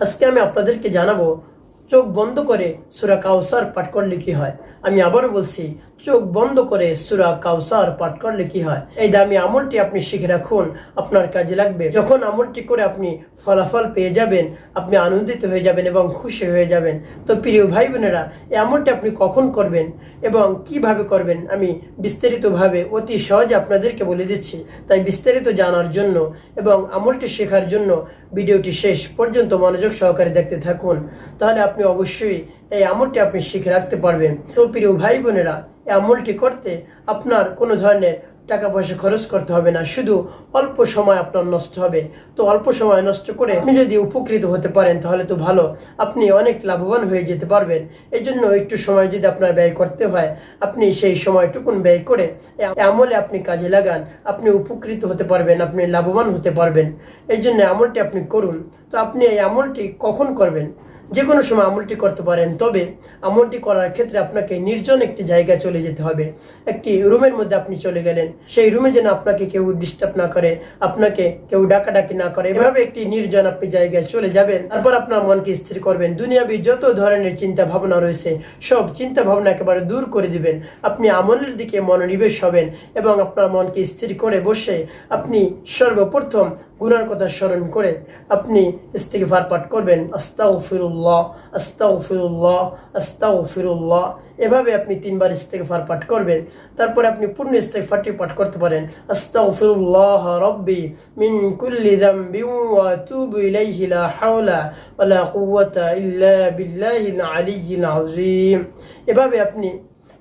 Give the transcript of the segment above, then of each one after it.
আজকে আমি আপনাদেরকে জানাব, চোখ বন্ধ করে সুরা কাউসার পাঠ করলে কি হয়? আমি আবারও বলছি চোখ বন্ধ করে সুরা কাউসার পাঠ করলে কি হয়? এই দামি আমলটি আপনি শিখে রাখুন, আপনার কাজে লাগবে। যখন আমলটি করে আপনি ফলাফল পেয়ে যাবেন, আপনি আনন্দিত হয়ে যাবেন এবং খুশি হয়ে যাবেন। তো প্রিয় ভাই বোনেরা এই আমলটি আপনি কখন করবেন এবং কীভাবে করবেন আমি বিস্তারিতভাবে অতি সহজে আপনাদেরকে বলে দিচ্ছি। তাই বিস্তারিত জানার জন্য এবং আমলটি শেখার জন্য ভিডিওটি শেষ পর্যন্ত মনোযোগ সহকারে দেখতে থাকুন। তাহলে আপনি অবশ্যই এই আমলটি আপনি শিখে রাখতে পারবেন। তো প্রিয় ভাই বোনেরা এই আমলটি করতে আপনার কোনো ধরনের টাকা পয়সা খরচ করতে হবে না। শুধু অল্প সময় আপনার নষ্ট হবে। তো অল্প সময় নষ্ট করে আপনি যদি উপকৃত হতে পারেন, তাহলে তো ভালো। আপনি অনেক লাভবান হয়ে যেতে পারবেন। এই জন্য একটু সময় যদি আপনার ব্যয় করতে হয়, আপনি সেই সময়টুকুন ব্যয় করে আমলে আপনি কাজে লাগান। আপনি উপকৃত হতে পারবেন, আপনি লাভবান হতে পারবেন। এই জন্য আমলটি আপনি করুন। তো আপনি এই আমলটি কখন করবেন? যে কোনো সময় আমলটি করতে পারেন, তবে আমলটি করার ক্ষেত্রে আপনাকে নির্জন একটি জায়গায় চলে যেতে হবে। একটি রুমের মধ্যে আপনি চলে গেলেন, সেই রুমে যেন আপনাকে কেউ ডিস্টার্ব না করে, আপনাকে কেউ ডাকাডাকি না করে, এভাবে একটি নির্জন আপনি জায়গায় চলে যাবেন, তারপর আপনার মনকে স্থির করবেন। দুনিয়াবি যত ধরনের চিন্তা ভাবনা রয়েছে, সব চিন্তা ভাবনা একেবারে দূর করে দিবেন। আপনি আমলের দিকে মনোনিবেশ হবেন এবং আপনার মনকে স্থির করে বসে আপনি সর্বপ্রথম গুনার কথা স্মরণ করে আপনি ইস্তিগফার পাঠ করবেন। আস্তাগফিরুল্লাহ। আস্তাগফিরুল্লাহ আস্তাগফিরুল্লাহ আস্তাগফিরুল্লাহ। এভাবে আপনি তিনবার ইস্তেগফার পাঠ করবেন, তারপরে আপনি পূর্ণ ইস্তেগফারটি পাঠ করতে পারেন। আস্তাগফিরুল্লাহ রাব্বি মিন কুল্লি যামবি ওয়া তুবু ইলাইহি, লা হাওলা ওয়া লা কুওয়াতা ইল্লা বিল্লাহিল আলিয়্যিল আযীম। এভাবে আপনি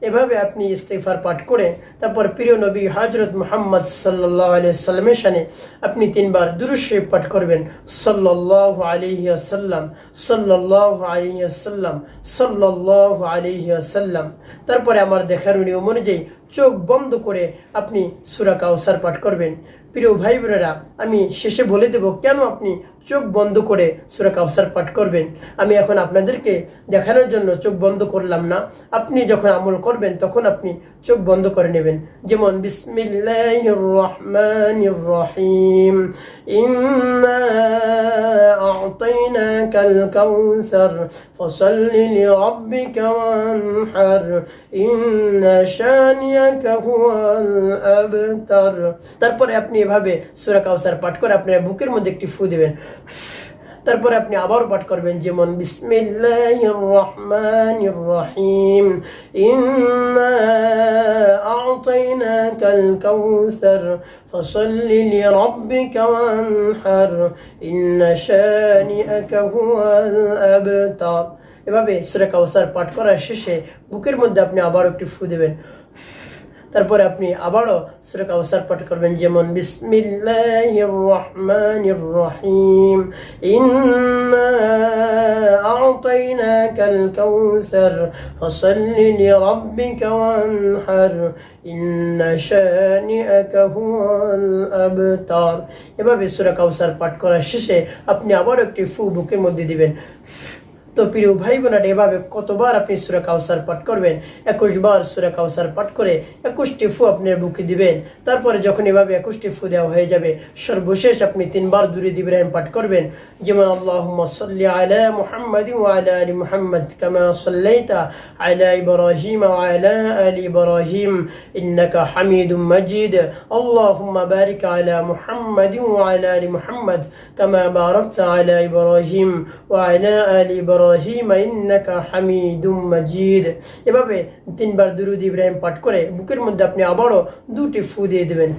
এভাবে আপনি ইস্তেফার পাঠ করে, তারপর প্রিয় নবী হজরত মোহাম্মদ সাল্লাহ আলিয়াল্লামের সানে আপনি তিনবার দুরুশে পাঠ করবেন। সাল্লাহ আলিহি আসাল্লাম সাল্লাহ আলিহি আসাল্লাম সাল্লাহ আলিহি আসাল্লাম তারপরে আমার দেখার নিয়ম অনুযায়ী চোখ বন্ধ করে আপনি সুরা কাউসার পাঠ করবেন। প্রিয় ভাই বোনেরা, আমি শেষে বলে দেব, কেন আপনি চোখ বন্ধ করে সুরা কাউসার পাঠ করবেন। আমি এখন আপনাদেরকে দেখানোর জন্য চোখ বন্ধ করলাম না। আপনি যখন আমল করবেন, তখন আপনি চোখ বন্ধ করে নেবেন। যেমন রহিম তারপরে আপনি এভাবে সূরা কাউসার পাঠ করে আপনার বুকের মধ্যে একটি ফু দিবেন। তারপরে আপনি আবার পাঠ করবেন যেমন, বিসমিল্লাহির রহমানির রহিম। ইন্না আ'তাইনাকাল কাউসার, ফসল্লি লিরাব্বিকা ওয়ানহার। ইন্না শানিআকা হুয়াল আবতার। এভাবে সূরা কাউসার পাঠ করার শেষে বুকের মধ্যে আপনি আবার একটি ফু দেবেন। তারপরে আপনি আবারও সুরা কাউসার পাঠ করবেন, যেমন বিসমিল্লাহির রহমানির রহিম ইন্না আ'তাইনাকাল কাউসার, ফসল্লি লিরাব্বিকা ওয়ানহার, ইন্না শানিআকা হুয়াল এভাবে সূরা কাউসার পাঠ করার শেষে আপনি আবার একটি ফু বুকের মধ্যে দিবেন। তো প্রিয় ভাই বোনেরা এভাবে কতবার আপনি সুরা কাউসার পাঠ করবেন একুশ বার সুরা কাউসার পাঠ করে একুশটি ফু আপনার বুকে দিবেন তারপরে যখন এভাবে একুশটি ফু দেওয়া হয়ে যাবে সর্বশেষ আপনি তিনবার দূরে ইব্রাহিম পাঠ করবেন যেমন আল্লাহ সাল্লি আলা মুহাম্মদ ওয়ালা আলি মুহাম্মদ কামা সাল্লাইতা আলা ইব্রাহিম ওয়ালা আলি ইব্রাহিম ইন্নাকা হামিদুম মাজিদ اللهم بارك على محمد وعلى ال محمد كما باركت على ابراهيم وعلى ال ابراهيم ইন্নাকা হামিদুম মাজিদ। এভাবে তিনবার দুরুদ ইব্রাহিম পাঠ করে বুকের মধ্যে আপনি আবারও দুটি ফু দিয়ে দেবেন।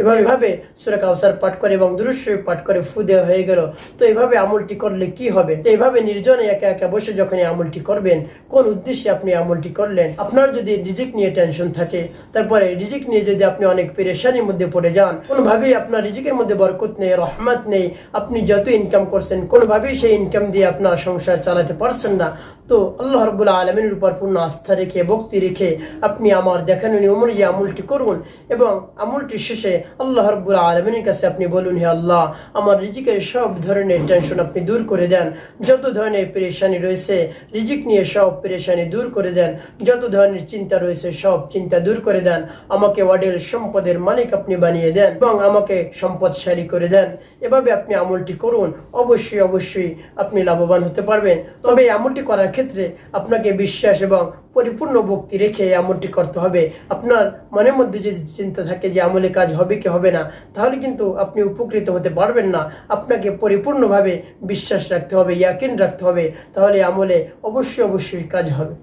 এভাবে এভাবে সুরা কাউসার পাঠ করে এবং দুরুশ্বর পাঠ করে ফু দেওয়া হয়ে গেল। তো এভাবে আমলটি করলে কি হবে? তো এভাবে নির্জনে একা একা বসে যখন আমলটি করবেন, কোন উদ্দেশ্যে আপনি আমলটি করলেন? আপনার যদি রিজিক নিয়ে টেনশন থাকে, তারপরে রিজিক নিয়ে যদি আপনি অনেক পেরেশানির মধ্যে পড়ে যান, কোনোভাবেই আপনার রিজিকের মধ্যে বরকত নেই, রহমত নেই, আপনি যত ইনকাম করছেন, কোনোভাবেই সেই ইনকাম দিয়ে আপনার সংসার চালাতে পারছেন না। তো আল্লাহ রব্বুল আলমিনের উপর পূর্ণ আস্থা রেখে, ভক্তি রেখে আপনি আমার দেখানো নিয়ম অনুযায়ী আমলটি করুন এবং আমলটি শেষে আল্লাহ রব্বুল আলমিনের কাছে আপনি বলুন, হে আল্লাহ, আমার রিজিকের সব ধরনের টেনশন আপনি দূর করে দেন, যত ধরনের পেরেশানি রয়েছে, রিজিক নিয়ে সব পেরেশানি দূর করে দেন, যত ধরনের চিন্তা রয়েছে, সব চিন্তা দূর করে দেন, আমাকে ওয়াডেল সম্পদের মালিক আপনি বানিয়ে দেন এবং আমাকে সম্পদশালী করে দেন। এভাবে আপনি আমলটি করুন, অবশ্যই অবশ্যই আপনি লাভবান হতে পারবেন। তবে আমলটি করার ক্ষেত্রে আপনাকে বিশ্বাস এবং পরিপূর্ণ ভক্তি রেখে আমলটি করতে হবে। আপনার মনের মধ্যে যদি চিন্তা থাকে যে আমলে কাজ হবে কি হবে না, তাহলে কিন্তু আপনি উপকৃত হতে পারবেন না। আপনাকে পরিপূর্ণভাবে বিশ্বাস রাখতে হবে, ইয়াকিন রাখতে হবে। তাহলে আমলে অবশ্যই অবশ্যই কাজ হবে।